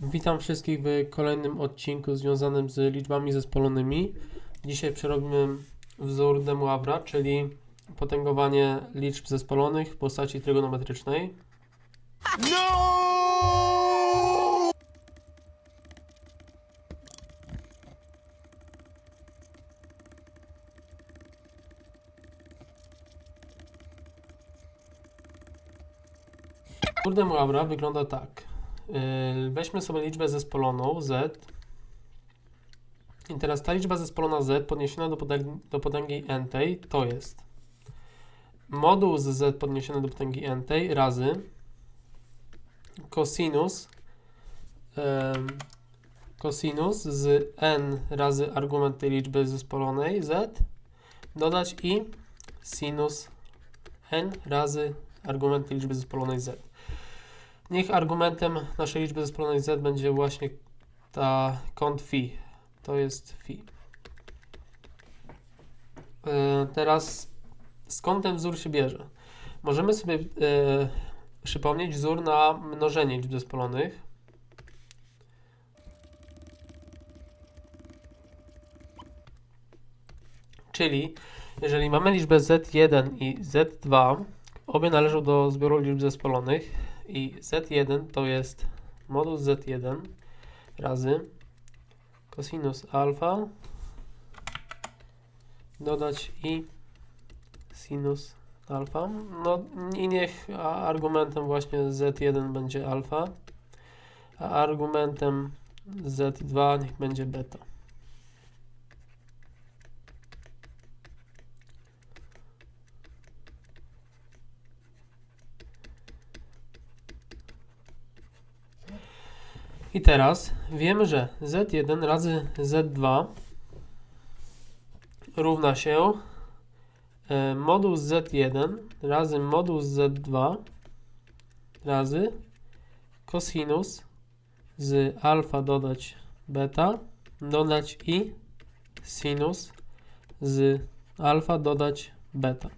Witam wszystkich w kolejnym odcinku związanym z liczbami zespolonymi. Dzisiaj przerobimy wzór Demuavra, czyli potęgowanie liczb zespolonych w postaci trygonometrycznej. Wzór Demuavra wygląda tak. Yy, Weźmy sobie liczbę zespoloną z. I teraz ta liczba zespolona z podniesiona do potęgi, do potęgi n tej to jest moduł z z podniesiony do potęgi n tej razy cosinus cosinus z n razy argument tej liczby zespolonej z dodać i sinus n razy argument tej liczby zespolonej z. Niech argumentem naszej liczby zespolonej z będzie właśnie ta kąt phi. To jest phi. E, Teraz skąd ten wzór się bierze? Możemy sobie e, przypomnieć wzór na mnożenie liczb zespolonych. Czyli jeżeli mamy liczbę z1 i z2, obie należą do zbioru liczb zespolonych, i z1 to jest moduł z1 razy cosinus alfa dodać i sinus alfa. No i niech argumentem właśnie z1 będzie alfa, a argumentem z2 niech będzie beta. I teraz wiemy, że z1 razy z2 równa się e, moduł z1 razy moduł z2 razy cosinus z alfa dodać beta dodać i sinus z alfa dodać beta.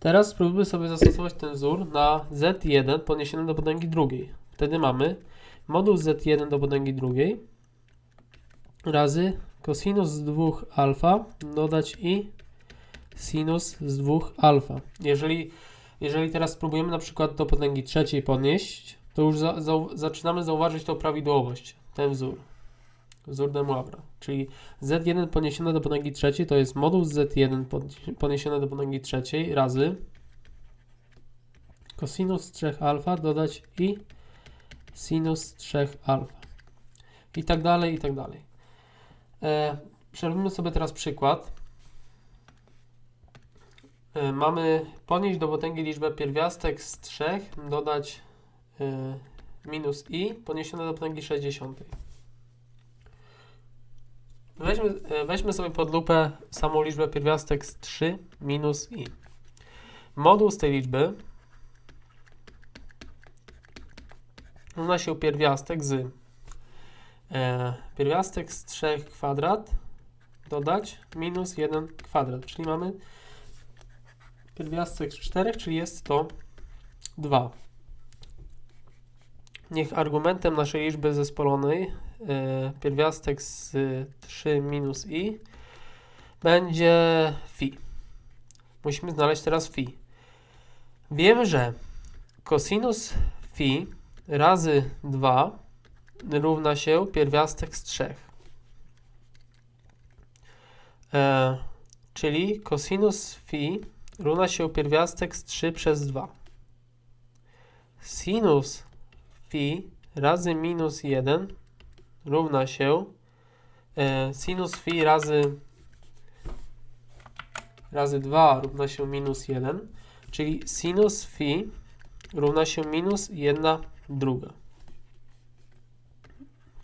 Teraz spróbujmy sobie zastosować ten wzór na z1 podniesiony do potęgi drugiej. Wtedy mamy moduł z1 do potęgi drugiej razy cosinus z 2 alfa dodać i sinus z 2 alfa. Jeżeli, jeżeli teraz spróbujemy na przykład do potęgi trzeciej podnieść, to już za, za, zaczynamy zauważyć tą prawidłowość, ten wzór. Wzór Demuavra. Czyli z1 podniesione do potęgi trzeciej to jest moduł z z1 podnieś- podniesione do potęgi trzeciej razy cosinus 3 alfa dodać i sinus 3 alfa. I tak dalej, i tak dalej. E, przerobimy sobie teraz przykład. E, mamy podnieść do potęgi liczbę pierwiastek z 3, dodać e, minus i, podniesione do potęgi 60. Weźmy, e, weźmy sobie pod lupę samą liczbę pierwiastek z 3 minus i. Moduł z tej liczby równa się pierwiastek z e, pierwiastek z 3 kwadrat dodać minus 1 kwadrat, czyli mamy pierwiastek z 4, czyli jest to 2. Niech argumentem naszej liczby zespolonej e, pierwiastek z 3 minus i będzie phi. Musimy znaleźć teraz phi. Wiemy, że cosinus phi razy 2 równa się pierwiastek z 3. E, czyli cosinus phi równa się pierwiastek z 3 przez 2. Sinus phi razy minus 1 równa się e, sinus phi razy razy 2 równa się minus 1, czyli sinus phi równa się minus 1 druga.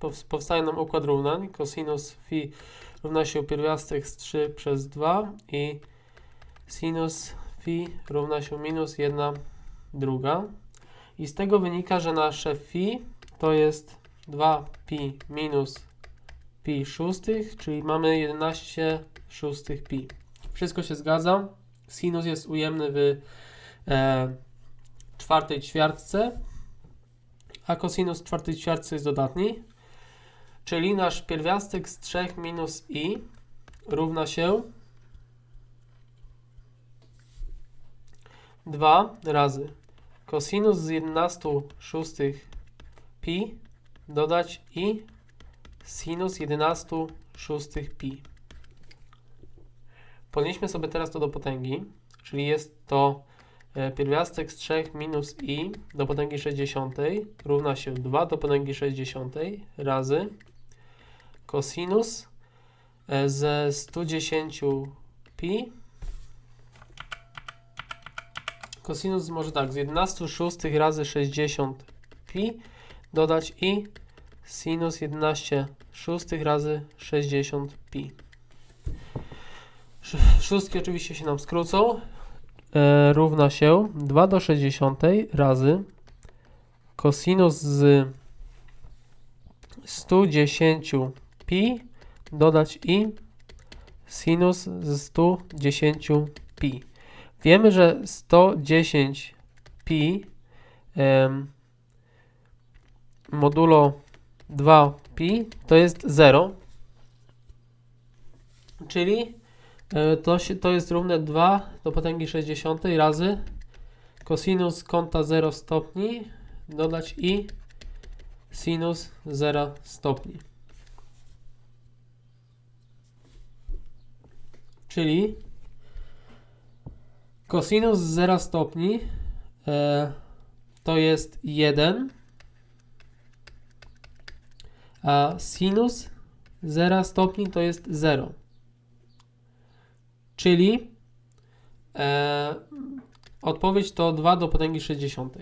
Pows- Powstaje nam układ równań. Cosinus phi równa się pierwiastek z 3 przez 2 i sinus phi równa się minus 1 druga. I z tego wynika, że nasze phi to jest 2 pi minus pi szóstych, czyli mamy 11 szóstych pi. Wszystko się zgadza. Sinus jest ujemny w e, czwartej ćwiartce, a cosinus czwartej ćwiartce jest dodatni. Czyli nasz pierwiastek z 3 minus i równa się 2 razy cosinus z 11 szóstych pi dodać i sinus 11 szóstych pi. Podnieśmy sobie teraz to do potęgi, czyli jest to pierwiastek z 3 minus i do potęgi 60 równa się 2 do potęgi 60 razy cosinus e, ze 110 pi Cosinus może tak, z 11 szóstych razy 60 pi dodać i sinus 11 szóstych razy 60 pi. Sz- Szóstki oczywiście się nam skrócą. E, równa się 2 do 60 razy cosinus z 110 pi dodać i sinus z 110 pi. Wiemy, że 110 pi em, modulo 2 pi to jest 0, czyli to, się, to jest równe 2 do potęgi 60 razy cosinus kąta 0 stopni dodać i sinus 0 stopni. Czyli Cosinus z 0 stopni e, to jest 1, a sinus 0 stopni to jest 0. Czyli e, odpowiedź to 2 do potęgi 60.